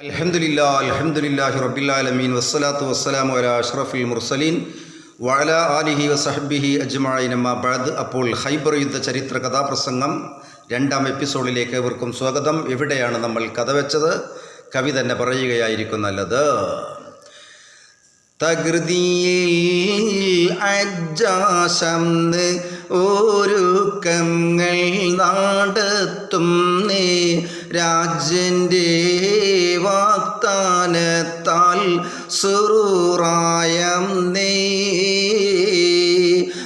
അൽഹംദുലില്ലാ അൽഹംദുലില്ലാഹി റബ്ബിൽ ആലമീൻ വസ്സലാത്തു വസ്സലാമു അലാ അഷ്റഫുൽ മുർസലീൻ വഅല ആലിഹി വസഹബിഹി അമ്മാ അപ്പോൾ ഹൈബർ യുദ്ധ ചരിത്ര കഥാപ്രസംഗം രണ്ടാം എപ്പിസോഡിലേക്ക് ഏവർക്കും സ്വാഗതം. എവിടെയാണ് നമ്മൾ കഥ വെച്ചത്? കവി തന്നെ പറയുകയായിരിക്കും നല്ലത്. തകൃതിയിൽ അജാശംന്ന് ഒരുക്കങ്ങൾ നാടത്തും നീ. രാജന്റെ വാഗ്ദാനത്താൽ സുറൂറായം നീ.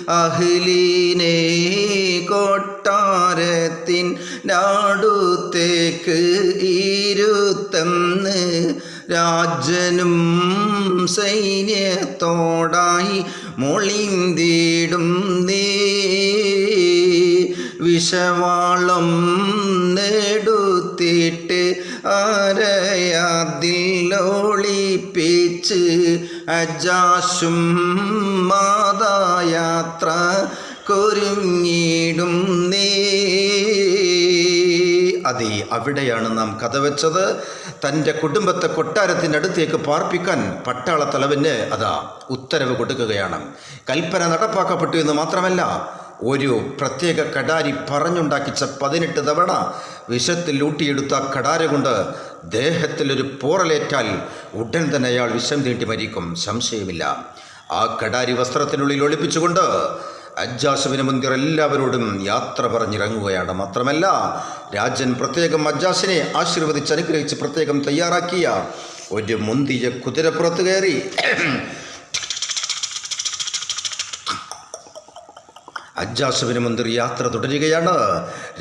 അഹ്ലീനെ കൊട്ടാരത്തിൻ നാടുത്തേക്ക് ഇരുത്തന്ന് രാജനും സൈന്യത്തോടായി മൊളിന്തിടും വിഷവാളം നേടുത്തിട്ട് ആരയാതിലോളിപ്പിച്ച് അജാശും മാതായാത്ര കൊരുങ്ങിടും നീ. അതെ അവിടെയാണ് നാം കഥ വെച്ചത്. തന്റെ കുടുംബത്തെ കൊട്ടാരത്തിന്റെ അടുത്തേക്ക് പാർപ്പിക്കാൻ പട്ടാള തലവന് അതാ ഉത്തരവ് കൊടുക്കുകയാണ്. കൽപ്പന നടപ്പാക്കപ്പെട്ടു എന്ന് മാത്രമല്ല ഒരു പ്രത്യേക കടാരി പറഞ്ഞുണ്ടാക്കിച്ച പതിനെട്ട് തവണ വിഷത്തിൽ ഊട്ടിയെടുത്ത കടാര കൊണ്ട് ദേഹത്തിലൊരു പോറലേറ്റാൽ ഉടൻ തന്നെ അയാൾ വിഷം തീണ്ടി മരിക്കും. സംശയമില്ല. ആ കടാരി വസ്ത്രത്തിനുള്ളിൽ ഒളിപ്പിച്ചുകൊണ്ട് അജ്ജാസുവിന് മുന്തിർ എല്ലാവരോടും യാത്ര പറഞ്ഞിറങ്ങുകയാണ്. മാത്രമല്ല രാജൻ പ്രത്യേകം അജ്ജാസിനെ ആശീർവദിച്ച് അനുഗ്രഹിച്ച് പ്രത്യേകം തയ്യാറാക്കിയ ഒരു മുന്തിയ കുതിരപ്പുറത്ത് കയറി അജ്ജാസുവിന് മുന്തിർ യാത്ര തുടരുകയാണ്.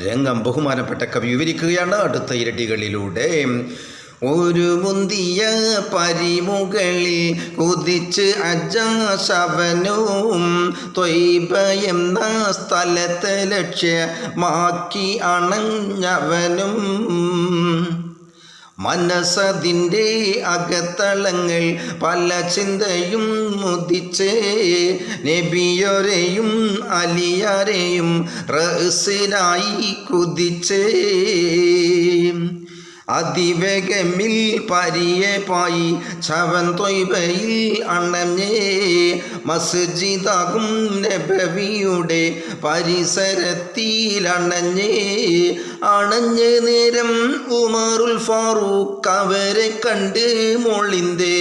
രംഗം ബഹുമാനപ്പെട്ട കവി വിവരിക്കുകയാണ് അടുത്ത ഇരട്ടികളിലൂടെ. ഒരു മുന്തിയ പരിമുകളിൽ കുതിച്ച് അജാശവനും നാ സ്ഥലത്തെ ലക്ഷ്യമാക്കി അണഞ്ഞവനും. മനസ്സതിന്റെ അകത്തളങ്ങൾ പല ചിന്തയും മുതിച്ച് നബിയൊരെയും അലിയാരെയും റസിനായി കുതിച്ച്. അതിവേഗമിൽ പരിയെ പായി ചവൻ തൊയ്ബയിൽ അണഞ്ഞേ. മസ്ജിദാകും നബവിയുടെ പരിസരത്തിൽ അണഞ്ഞേ. അണഞ്ഞ നേരം ഉമറുൽ ഫാറൂഖ് അവരെ കണ്ട് മൊളിന്തേ.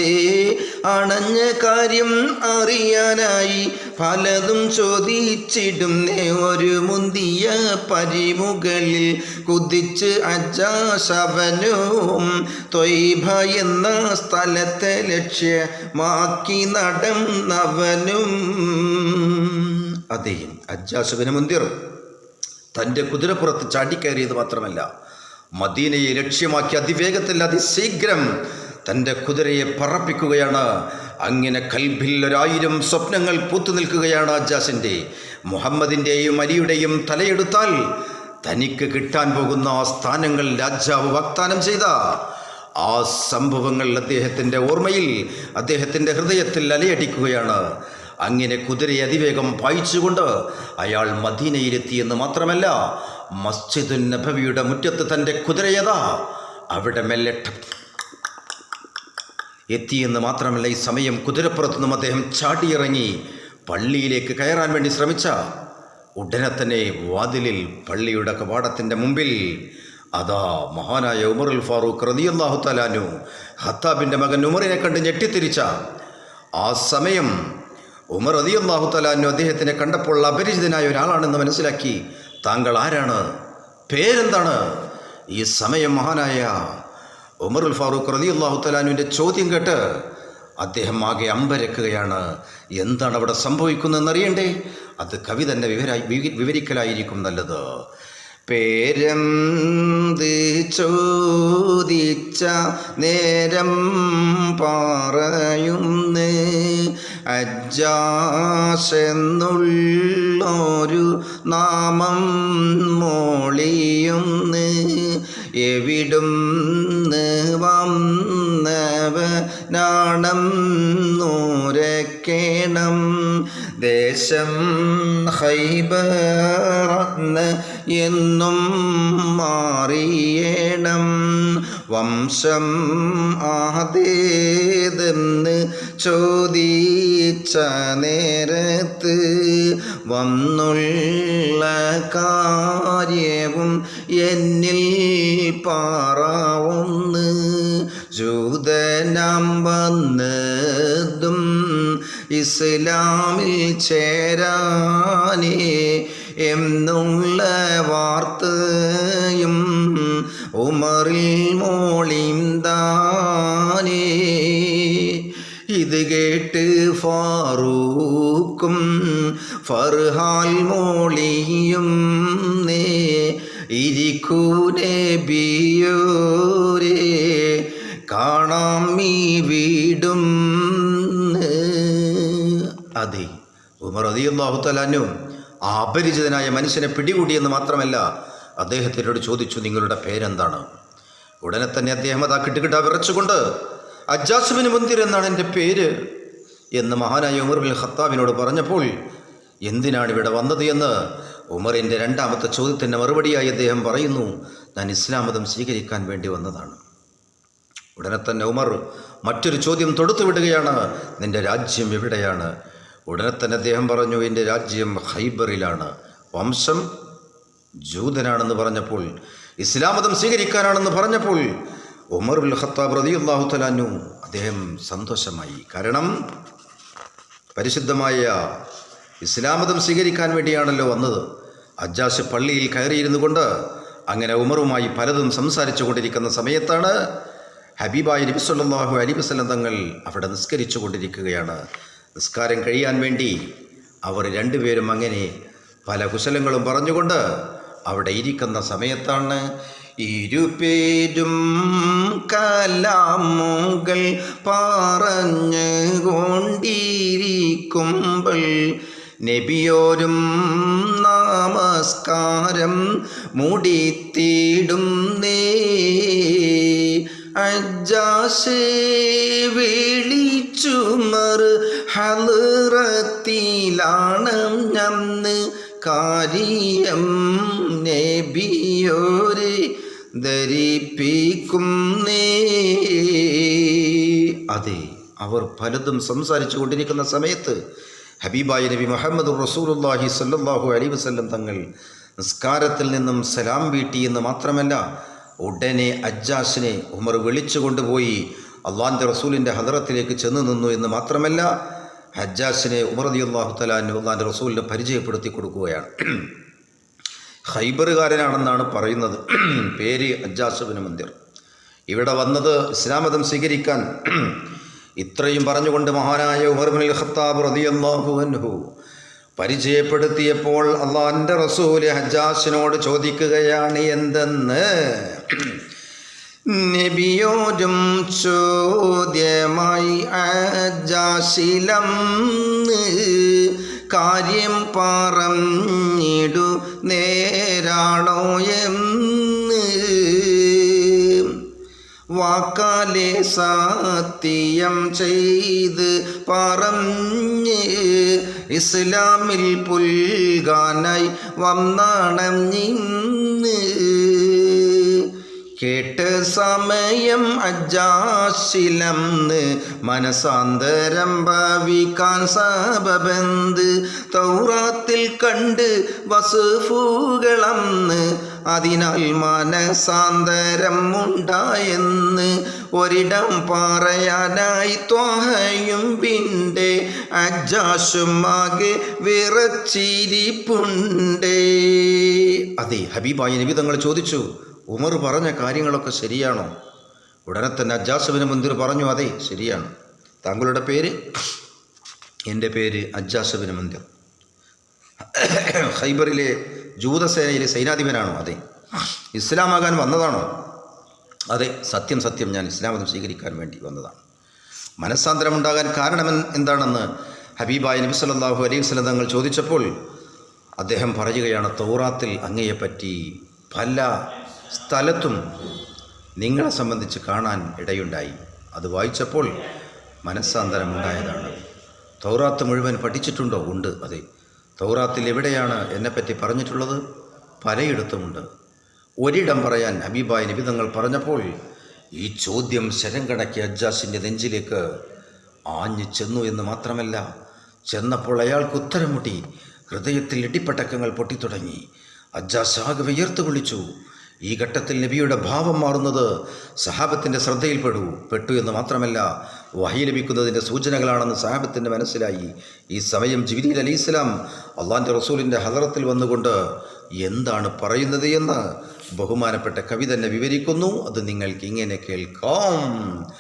അണഞ്ഞ കാര്യം അറിയാനായി പലതും ചോദിച്ചിടുന്നേ ഒരു മുന്തിയ പരിമുകളിൽ കുതിച്ച് അജാശവനും തൊയ്ബ എന്ന സ്ഥലത്തെ ലക്ഷ്യമാക്കി നടന്നവനും. അതെ അജാശവന് മുന്തിർ. തന്റെ കുതിരപ്പുറത്ത് ചാടിക്കയറിയത് മാത്രമല്ല മദീനയെ ലക്ഷ്യമാക്കി അതിവേഗത്തിൽ അതിശീഘ്രം തന്റെ കുതിരയെ പറപ്പിക്കുകയാണ്. അങ്ങനെ കൽബിൽ ഒരായിരം സ്വപ്നങ്ങൾ പൂത്തു നിൽക്കുകയാണ് അജാസിന്റെ മുഹമ്മദിന്റെയും അലിയുടെയും തലയെടുത്താൽ തനിക്ക് കിട്ടാൻ പോകുന്ന സ്ഥാനങ്ങൾ രാജാവ് വാഗ്ദാനം ചെയ്ത. ആ സംഭവങ്ങൾ അദ്ദേഹത്തിന്റെ ഓർമ്മയിൽ അദ്ദേഹത്തിന്റെ ഹൃദയത്തിൽ അലയടിക്കുകയാണ്. അങ്ങനെ കുതിരയെ അതിവേഗം പായിച്ചുകൊണ്ട് അയാൾ മദീനയിലെത്തിയെന്ന് മാത്രമല്ല മസ്ജിദുൻ നബവിയുടെ മുറ്റത്ത് തന്റെ കുതിരയതാ അവിടെ മെല്ലെ എത്തിയെന്ന് മാത്രമല്ല ഈ സമയം കുതിരപ്പുറത്തു നിന്നും അദ്ദേഹം ചാടിയിറങ്ങി പള്ളിയിലേക്ക് കയറാൻ വേണ്ടി ശ്രമിച്ച ഉടനെ തന്നെ വാതിലിൽ പള്ളിയുടെ കവാടത്തിന്റെ മുമ്പിൽ അതാ മഹാനായ ഉമറുൽ ഫാറൂഖ് റതിയല്ലാഹു തലാനു ഹത്താബിന്റെ മകൻ ഉമറിനെ കണ്ട് ഞെട്ടിത്തിരിച്ച ആ സമയം ഉമർ റതിയല്ലാഹു തലാനു അദ്ദേഹത്തിനെ കണ്ടപ്പോൾ അപരിചിതനായ ഒരാളാണെന്ന് മനസ്സിലാക്കി താങ്കൾ ആരാണ്? പേരെന്താണ്? ഈ സമയം മഹാനായ ഉമറുൽ ഫാറൂഖ് റതി അള്ളാഹു തലാനുവിന്റെ ചോദ്യം കേട്ട് അദ്ദേഹം ആകെ അമ്പരക്കുകയാണ്. എന്താണ് അവിടെ സംഭവിക്കുന്നതെന്ന് അറിയണ്ടേ അത് കവി തന്നെ വിവരായി വിവി- വിവരിക്കലായിരിക്കും നല്ലത്. പേരന്ത് ചോദിച്ച നേരം പറയുന്ന്? അജാസെന്നുള്ളൊരു നാമം മോളിയുന്ന്? എവിടുന്ന് വന്നവനാണം നൂരക്കേണം. ദേശം ഹൈബറന്ന് എന്നും മാറിയേണം. വംശം ആതേതെന്ന് ചോദിച്ച നേരത്ത് വന്നുള്ള കാര്യവും എന്നിൽ പാറാവുന്ന് ഇസ്ലാമിൽ ചേരാനേ എന്നുള്ള വാർത്തയും ഉമറിൽ മോളിന്താനേ ഇത് കേട്ട് ഫാറൂക്കും ഫർഹാൽ മോളിയും നേ. ഇരിക്കൂനെ ഉമർ അദിയല്ലാഹു തലാനു ആ അപരിചിതനായ മനുഷ്യനെ പിടികൂടിയെന്ന് മാത്രമല്ല അദ്ദേഹത്തിനോട് ചോദിച്ചു നിങ്ങളുടെ പേരെന്താണ്? ഉടനെ തന്നെ അദ്ദേഹം അതാ കിട്ടുകിട്ട വിറച്ചുകൊണ്ട് അജാസുബിന് മുന്തിർ എന്നാണ് എന്റെ പേര് എന്ന് മഹാനായ ഉമർ ബിൻ ഖത്താബിനോട് പറഞ്ഞപ്പോൾ എന്തിനാണ് ഇവിടെ വന്നത്? എന്ന് ഉമറിന്റെ രണ്ടാമത്തെ ചോദ്യത്തിന്റെ മറുപടിയായി അദ്ദേഹം പറയുന്നു ഞാൻ ഇസ്ലാം മതം സ്വീകരിക്കാൻ വേണ്ടി വന്നതാണ്. ഉടനെ തന്നെ ഉമർ മറ്റൊരു ചോദ്യം തൊടുത്തു വിടുകയാണ് നിന്റെ രാജ്യം എവിടെയാണ്? ഉടനെ തന്നെ അദ്ദേഹം പറഞ്ഞു എന്റെ രാജ്യം ഹൈബറിലാണ് വംശം ജൂതനാണെന്ന് പറഞ്ഞപ്പോൾ ഇസ്ലാമതം സ്വീകരിക്കാനാണെന്ന് പറഞ്ഞപ്പോൾ ഉമറുൽ ഖത്താബ് റതിയുല്ലാഹു തലാനു അദ്ദേഹം സന്തോഷമായി. കാരണം പരിശുദ്ധമായ ഇസ്ലാമതം സ്വീകരിക്കാൻ വേണ്ടിയാണല്ലോ വന്നത്. അജാസ് പള്ളിയിൽ കയറിയിരുന്നു കൊണ്ട് അങ്ങനെ ഉമറുമായി പലതും സംസാരിച്ചു കൊണ്ടിരിക്കുന്ന സമയത്താണ് ഹബീബായ നബി വസല്ലം തങ്ങൾ അവിടെ നിസ്കരിച്ചു കൊണ്ടിരിക്കുകയാണ്. നിസ്കാരം കഴിയാൻ വേണ്ടി അവർ രണ്ടുപേരും അങ്ങനെ പല കുശലങ്ങളും പറഞ്ഞുകൊണ്ട് അവിടെ ഇരിക്കുന്ന സമയത്താണ് ഇരുപേരും കലാമുകൾ പറഞ്ഞുകൊണ്ടിരിക്കുമ്പോൾ നബിയോരും നമസ്കാരം മുടിത്തിടും നേ വിളിച്ചു വിളിച്ചുമർ ഹലറത്തിലാണ് ഞന്ന് കാര്യം നബിയോരെ ധരിപ്പിക്കും നേ. അതെ അവർ പലതും സംസാരിച്ചു കൊണ്ടിരിക്കുന്ന സമയത്ത് ഹബീബായ നബി മുഹമ്മദ് റസൂലുല്ലാഹി സല്ലല്ലാഹു അലൈഹി വസല്ലം തങ്ങൾ നിസ്കാരത്തിൽ നിന്നും സലാം വീട്ടി എന്ന് മാത്രമല്ല ഉടനെ അജ്ജാസിനെ ഉമർ വിളിച്ചു കൊണ്ടുപോയി അള്ളാന്റെ റസൂലിന്റെ ഹദറത്തിലേക്ക് ചെന്ന് നിന്നു എന്ന് മാത്രമല്ല ഹജ്ജാസിനെ ഉമർ റതി അള്ളാഹു തലാൻ അള്ളാന്റെ റസൂലിനെ പരിചയപ്പെടുത്തി കൊടുക്കുകയാണ്. ഹൈബറുകാരനാണെന്നാണ് പറയുന്നത്. പേര് അജ്ജാസുബിന് മന്ദിർ. ഇവിടെ വന്നത് ഇസ്ലാം മതം സ്വീകരിക്കാൻ ഇത്രയും പറഞ്ഞുകൊണ്ട് മഹാനായ ഉമർബിൻ ഖത്താബ് റളിയല്ലാഹു അൻഹു പരിചയപ്പെടുത്തിയപ്പോൾ അള്ളാഹന്റെ റസൂൽ ഹജ്ജാസിനോട് ചോദിക്കുകയാണ് എന്തെന്ന്? നബിയോരും ചോദ്യമായി അജാശിലം കാര്യം പറഞ്ഞിടു നേരാണോ എന്ന് വാക്കാലെ സത്യം ചെയ്ത് പറഞ്ഞ് ഇസ്ലാമിൽ പുൽകാനായി വന്നാണം നിന്ന് കേട്ട സമയം അജാശിലംന്ന് മനസാന്തരം ഭാവിക്കാൻ സബബന്ത്? തൗറാത്തിൽ കണ്ട് വസുഫുകളന്ന് അതിനാൽ മനസാന്തരം ഉണ്ടായെന്ന് ഒരിടം പറയാനായി ത്വാഹയും പിന്റെ അജാഷുമാകെ വിറച്ചിരിപ്പുണ്ടേ. അതെ ഹബീബായി നബി തങ്ങൾ ചോദിച്ചു ഉമർ പറഞ്ഞ കാര്യങ്ങളൊക്കെ ശരിയാണോ? ഉടനെ തന്നെ അജാസുബിന് മുന്തിർ പറഞ്ഞു അതെ ശരിയാണ്. താങ്കളുടെ പേര്? എന്റെ പേര് അജാസുബിന് മുന്തിർ ഹൈബറിലെ ജൂതസേനയിലെ സൈനാധിപനാണോ അതെ. ഇസ്ലാമാകാൻ വന്നതാണോ? അതെ സത്യം സത്യം. ഞാൻ ഇസ്ലാം മതം സ്വീകരിക്കാൻ വേണ്ടി വന്നതാണ്. മനസ്സാന്തരമുണ്ടാകാൻ കാരണം എന്താണെന്ന് ഹബീബായ നബി സല്ലാഹു അലൈഹി വസല്ലം തങ്ങൾ ചോദിച്ചപ്പോൾ അദ്ദേഹം പറയുകയാണ് തൗറാത്തിൽ അങ്ങയെപ്പറ്റി പല സ്ഥലത്തും നിങ്ങളെ സംബന്ധിച്ച് കാണാൻ ഇടയുണ്ടായി. അത് വായിച്ചപ്പോൾ മനസ്സാന്തരമുണ്ടായതാണ്. തൗറാത്ത് മുഴുവൻ പഠിച്ചിട്ടുണ്ടോ? ഉണ്ട്. അതെ. തൗറാത്തിൽ എവിടെയാണ് എന്നെപ്പറ്റി പറഞ്ഞിട്ടുള്ളത്? പലയിടത്തുമുണ്ട്. ഒരിടം പറയാൻ ഹബീബായ നിബിതങ്ങൾ പറഞ്ഞപ്പോൾ ഈ ചോദ്യം ശരം കടക്കിയ അജ്ജാസിന്റെ നെഞ്ചിലേക്ക് ആഞ്ഞു ചെന്നു എന്ന് മാത്രമല്ല ചെന്നപ്പോൾ അയാൾക്ക് ഉത്തരം മുട്ടി ഹൃദയത്തിൽ ഇടിപ്പട്ടക്കങ്ങൾ പൊട്ടിത്തുടങ്ങി. അജ്ജാസ് ആകെ വിയർത്തു വിളിച്ചു ഈ ഘട്ടത്തിൽ നബിയുടെ ഭാവം മാറുന്നത് സഹാബത്തിന്റെ ശ്രദ്ധയിൽപ്പെടൂ പെട്ടു എന്ന് മാത്രമല്ല വഹി ലഭിക്കുന്നതിന്റെ സൂചനകളാണെന്ന് സഹാബത്തിന്റെ മനസ്സിലായി. ഈ സമയം ജിബിലി അലി ഇസ്ലാം അള്ളാന്റെ റസൂലിന്റെ ഹദറത്തിൽ വന്നുകൊണ്ട് എന്താണ് പറയുന്നത് എന്ന് ബഹുമാനപ്പെട്ട കവി തന്നെ വിവരിക്കുന്നു. അത് നിങ്ങൾക്ക് ഇങ്ങനെ കേൾക്കാം.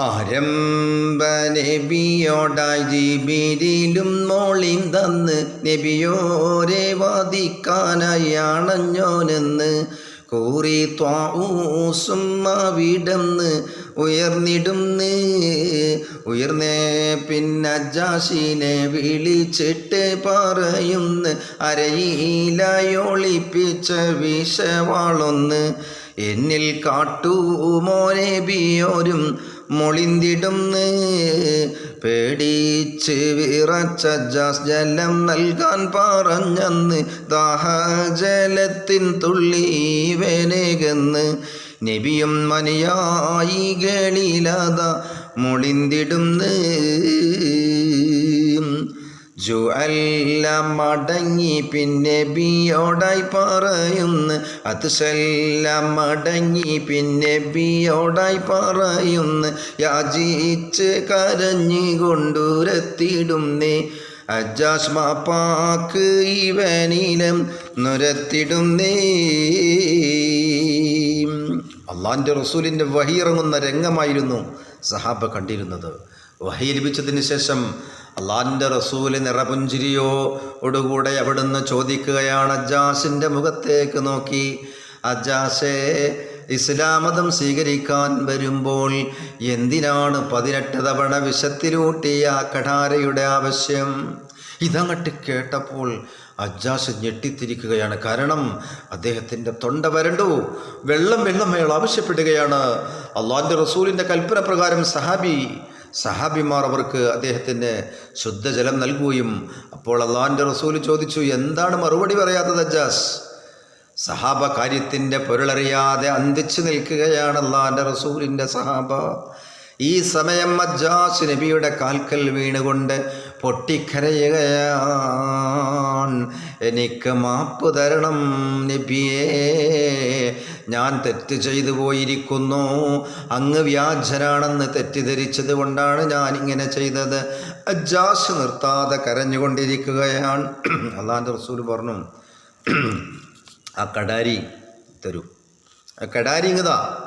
ആരംഭ നബിയോടായി ജിബിരിലും മോളിയും തന്ന് നബിയോരെ വാദിക്കാനായി അണഞ്ഞോനെന്ന് കൂറി അവിടന്ന് ഉയർന്നിടുന്ന്. ഉയർന്നേ പിന്നെ പിന്നജാശിനെ വിളിച്ചിട്ട് പറയുന്ന് അരയിലായൊളിപ്പിച്ച വിഷവാളൊന്ന് എന്നിൽ കാട്ടൂ മോനെ ബിയോരും മൊളിന്തിടുന്ന്. പേടിച്ച് വിറച്ച ജാസ് ജലം നൽകാൻ പറഞ്ഞെന്ന് ദാഹജലത്തിൻ തുള്ളി വേനേകന്ന് നബിയും മനിയായികളിലത മൊളിന്തിടുന്ന് ജുഅല്ല മടങ്ങി പിന്നെ ബിയോടായി പറയുന്നു. അത് ശല്ല മടങ്ങി പിന്നെ ബിയോടായി പറയുന്നു. യാചിച്ച് കരഞ്ഞു കൊണ്ടുരത്തിടുന്നേ പാക്ക് ഇവനിലം നുരത്തിടും നീ അള്ളാന്റെ റസൂലിന്റെ വഹിയിറങ്ങുന്ന രംഗമായിരുന്നു സഹാബ കണ്ടിരുന്നത്. വഹി ലഭിച്ചതിന് ശേഷം അള്ളാന്റെ റസൂൽ നിറപുഞ്ചിരിയോടുകൂടെ അവിടുന്ന് ചോദിക്കുകയാണ് അജാസിന്റെ മുഖത്തേക്ക് നോക്കി. അജാസേ ഇസ്ലാമതം സ്വീകരിക്കാൻ വരുമ്പോൾ എന്തിനാണ് പതിനെട്ട് തവണ വിഷത്തിലൂട്ടിയ കഠാരയുടെ ആവശ്യം? ഇതങ്ങട്ട് കേട്ടപ്പോൾ അജാസ് ഞെട്ടിത്തിരിക്കുകയാണ്. കാരണം അദ്ദേഹത്തിന്റെ തൊണ്ട വരണ്ടു. വെള്ളം വെള്ളം അയാൾ ആവശ്യപ്പെടുകയാണ്. അള്ളാഹിന്റെ റസൂലിന്റെ കൽപ്പന പ്രകാരം സഹാബി സഹാബിമാർ അവർക്ക് അദ്ദേഹത്തിന് ശുദ്ധജലം നൽകുകയും അപ്പോൾ അള്ളാഹിന്റെ റസൂൽ ചോദിച്ചു എന്താണ് മറുപടി പറയാത്തത് അജാസ് സഹാബ കാര്യത്തിന്റെ പൊരുളറിയാതെ അന്തിച്ചു നിൽക്കുകയാണ് അള്ളാഹിന്റെ റസൂലിന്റെ സഹാബ. ഈ സമയം അജാസ് നബിയുടെ കാൽക്കൽ വീണുകൊണ്ട് പൊട്ടിക്കരയുകയാണ് എനിക്ക് മാപ്പ് തരണം നബിയേ. ഞാൻ തെറ്റ് ചെയ്തു പോയിരിക്കുന്നു. അങ്ങ് വ്യാജരാണെന്ന് തെറ്റിദ്ധരിച്ചത് കൊണ്ടാണ് ഞാൻ ഇങ്ങനെ ചെയ്തത്. അജാസ് നിർത്താതെ കരഞ്ഞുകൊണ്ടിരിക്കുകയാണ്. അള്ളാന്റെ റസൂൽ പറഞ്ഞു ആ കടാരി തരൂ. ആ കടാരി ഇങ്ങതാ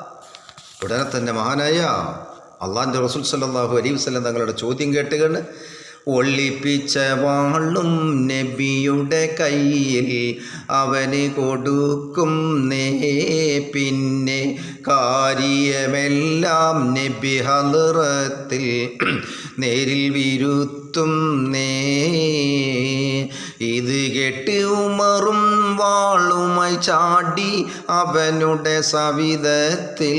ഉടനെ തന്നെ മഹാനായ അള്ളാന്റെ റസൂൽ സല്ലാഹു അലീബ് വസ്ലം തങ്ങളുടെ ചോദ്യം കേട്ടുകൊണ്ട് ഒളിപ്പിച്ച വാളും നബിയുടെ കയ്യിൽ അവന് കൊടുക്കും നേ പിന്നെ കാര്യമെല്ലാം നബി ഹലറത്തിൽ നേരിൽ വിരുത്തും നേ. ഇത് കെട്ടി ഉമറും വാളുമായി ചാടി അവനുടെ സവിധത്തിൽ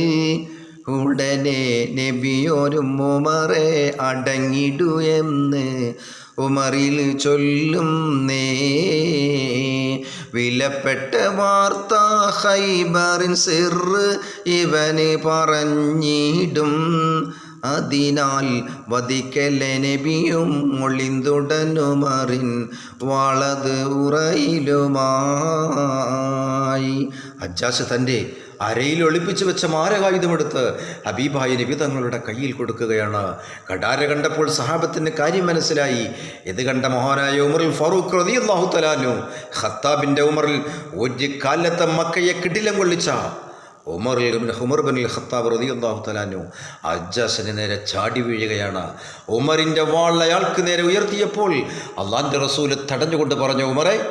ഉടനെ നബിയോരും ഉമറെ അടങ്ങിടു എന്ന് ഉമറിൽ ചൊല്ലും നേ വിലപ്പെട്ട വാർത്ത ഹൈബറിൻ സിർ ഇവന് പറഞ്ഞിടും. അതിനാൽ വധിക്കല നബിയും ഒളിന്തുടനുമറിൻ വളത് ഉറയിലുമായി. അജാസ് തന്റെ അരയിൽ ഒളിപ്പിച്ചു വെച്ച മാരകായുധമെടുത്ത് ഹബീബായ നബി തങ്ങളുടെ കയ്യിൽ കൊടുക്കുകയാണ്. കടാര കണ്ടപ്പോൾ സഹാബത്തിന് കാര്യം മനസ്സിലായി. ഇത് കണ്ട മഹാനായ ഉമറിൽ ഫറൂഖ് റതി അള്ളാഹു തലാനു ഉമറിൽ ഒരു കാലത്തെ മക്കയെ കിടിലം കൊള്ളിച്ച ഉമറിൽ ഹുമർ ബിൻ ഖത്താബ് റതി അള്ളാഹു തലാനു അജാസിന് നേരെ ചാടി വീഴുകയാണ്. ഉമറിന്റെ വാൾ അയാൾക്ക് നേരെ ഉയർത്തിയപ്പോൾ അള്ളാന്റെ റസൂൽ തടഞ്ഞുകൊണ്ട് പറഞ്ഞു ഉമറെ